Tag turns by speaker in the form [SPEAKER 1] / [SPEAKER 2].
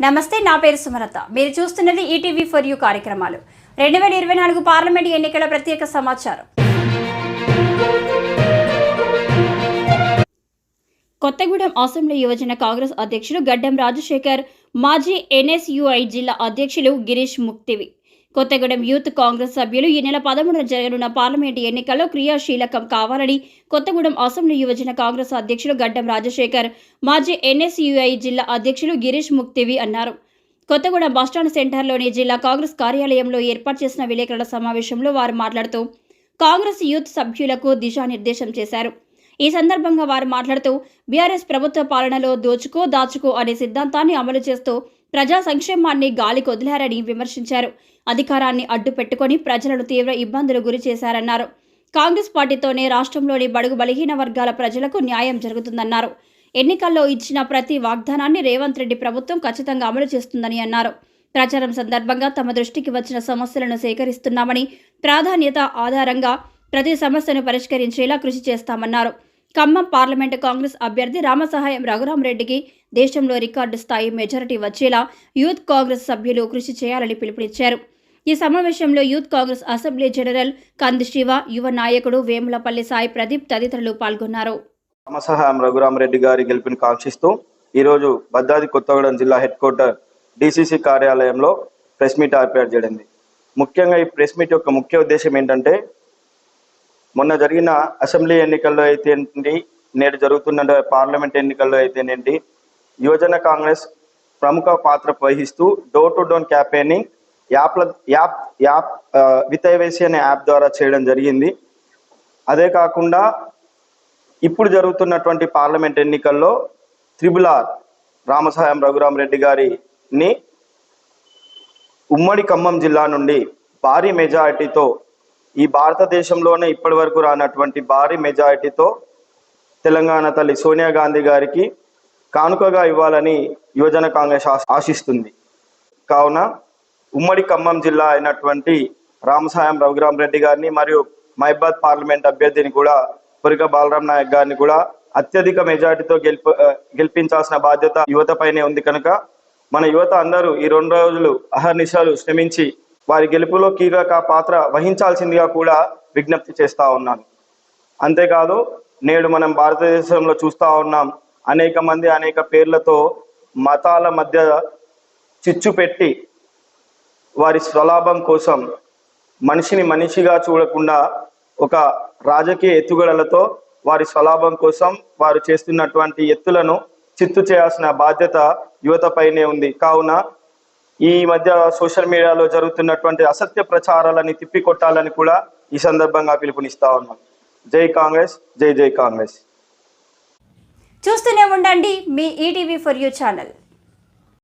[SPEAKER 1] నమస్తే నా పేరు సుమలత. మీరు చూస్తున్నది ఈటీవీ ఫర్ యూ కార్యక్రమాలు. రెండు వేల ఇరవై నాలుగు పార్లమెంట్ ఎన్నికల ప్రత్యేక సమాచారం. కొత్తగూడెం అసెంబ్లీ యువజన కాంగ్రెస్ అధ్యక్షులు గడ్డం రాజశేఖర్ మాజీ ఎన్ఎస్యుఐ జిల్లా అధ్యక్షులు గిరీష్ ముక్తివి. కొత్తగూడెం యూత్ కాంగ్రెస్ సభ్యులు ఈ నెల పదమూడున జరగనున్న పార్లమెంటు ఎన్నికల్లో క్రియాశీలకం కావాలని కొత్తగూడెం అసెంబ్లీ యువజన కాంగ్రెస్ అధ్యక్షులు గడ్డం రాజశేఖర్ మాజీ ఎన్ఎస్యుఐ జిల్లా అధ్యక్షులు గిరీష్ ముక్తివి అన్నారు. కొత్తగూడెం బస్టాండ్ సెంటర్లోని జిల్లా కాంగ్రెస్ కార్యాలయంలో ఏర్పాటు చేసిన విలేకరుల సమావేశంలో వారు మాట్లాడుతూ కాంగ్రెస్ యూత్ సభ్యులకు దిశానిర్దేశం చేశారు. ఈ సందర్భంగా వారు మాట్లాడుతూ బీఆర్ఎస్ ప్రభుత్వ పాలనలో దోచుకో దాచుకో అనే సిద్ధాంతాన్ని అమలు చేస్తూ ప్రజా సంక్షేమాన్ని గాలికి వదిలారని విమర్శించారు. అధికారాన్ని అడ్డు పెట్టుకొని ప్రజలను తీవ్ర ఇబ్బందులు గురి చేశారన్నారు. కాంగ్రెస్ పార్టీతోనే రాష్ట్రంలోని బడుగు బలహీన వర్గాల ప్రజలకు న్యాయం జరుగుతుందన్నారు. ఎన్నికల్లో ఇచ్చిన ప్రతి వాగ్దానాన్ని రేవంత్ రెడ్డి ప్రభుత్వం ఖచ్చితంగా అమలు చేస్తుందని అన్నారు. ప్రచారం సందర్భంగా తమ దృష్టికి వచ్చిన సమస్యలను సేకరిస్తున్నామని ప్రాధాన్యత ఆధారంగా ప్రతి సమస్యను పరిష్కరించేలా కృషి చేస్తామన్నారు. ఖమ్మం పార్లమెంటు కాంగ్రెస్ అభ్యర్థి రామసహాయం రఘురామరెడ్డికి దేశంలో రికార్డు స్థాయి మెజారిటీ వచ్చేలా యూత్ కాంగ్రెస్ సభ్యులు కృషి చేయాలని పిలుపునిచ్చారు. ఈ సమావేశంలో యూత్ కాంగ్రెస్ అసెంబ్లీ జనరల్ కంది శివ యువ నాయకుడు వేములపల్లి సాయి ప్రదీప్ తదితరులు పాల్గొన్నారు.
[SPEAKER 2] రామసహాయం రఘురామరెడ్డి గారి గెలుపుని కాంక్షిస్తూ ఈరోజు భద్రాద్రి కొత్తగూడెం జిల్లా హెడ్ క్వార్టర్ డిసిసి కార్యాలయంలో ప్రెస్ మీట్ ఏర్పాటు చేయడింది ముఖ్యంగా ఈ ప్రెస్ మీట్ యొక్క ముఖ్య ఉద్దేశం ఏంటంటే మొన్న జరిగిన అసెంబ్లీ ఎన్నికల్లో అయితే ఏంటి నేడు జరుగుతున్న పార్లమెంట్ ఎన్నికల్లో అయితేనేంటి యువజన కాంగ్రెస్ ప్రముఖ పాత్ర వహిస్తూ డోర్ టు డోర్ క్యాంపెయినింగ్ యాప్ల యాప్ యాప్ వితైవేసి అనే యాప్ ద్వారా చేయడం జరిగింది. అదే కాకుండా ఇప్పుడు జరుగుతున్నటువంటి పార్లమెంట్ ఎన్నికల్లో త్రిబుల్ ఆర్ రామసాయం రఘురామరెడ్డి గారిని ఉమ్మడి ఖమ్మం జిల్లా నుండి భారీ మెజారిటీతో ఈ భారతదేశంలోనే ఇప్పటి వరకు రానటువంటి భారీ మెజారిటీతో తెలంగాణ తల్లి సోనియా గాంధీ గారికి కానుకగా ఇవ్వాలని యువజన కాంగ్రెస్ ఆశ- ఆశిస్తుంది. కావున ఉమ్మడి ఖమ్మం జిల్లా అయినటువంటి రామసాయం రఘురామ్ రెడ్డి గారిని మరియు మహిబాద్ పార్లమెంట్ అభ్యర్థిని కూడా పురిక బాలరాం నాయక్ గారిని కూడా అత్యధిక మెజార్టీతో గెలుపు గెలిపించాల్సిన బాధ్యత యువతపైనే ఉంది కనుక మన యువత అందరూ ఈ రెండు రోజులు అహర్నిశలు శ్రమించి వారి గెలుపులో కీలక పాత్ర వహించాల్సిందిగా కూడా విజ్ఞప్తి చేస్తా ఉన్నాను. అంతేకాదు నేడు మనం భారతదేశంలో చూస్తా ఉన్నాం అనేక మంది అనేక పేర్లతో మతాల మధ్య చిచ్చు పెట్టి వారి స్వలాభం కోసం మనిషిని మనిషిగా చూడకుండా ఒక రాజకీయ ఎత్తుగడలతో వారి స్వలాభం కోసం వారు చేస్తున్నటువంటి ఎత్తులను చిత్తు చేయాల్సిన బాధ్యత యువతపైనే ఉంది. కావున ఈ మధ్య సోషల్ మీడియాలో జరుగుతున్నటువంటి అసత్య ప్రచారాలని తిప్పికొట్టాలని కూడా ఈ సందర్భంగా పిలుపునిస్తా ఉన్నాం. జై కాంగ్రెస్ జై జై కాంగ్రెస్.
[SPEAKER 1] చూస్తూనే ఉండండి మీ ఈటీవీ ఫర్ యూ ఛానల్.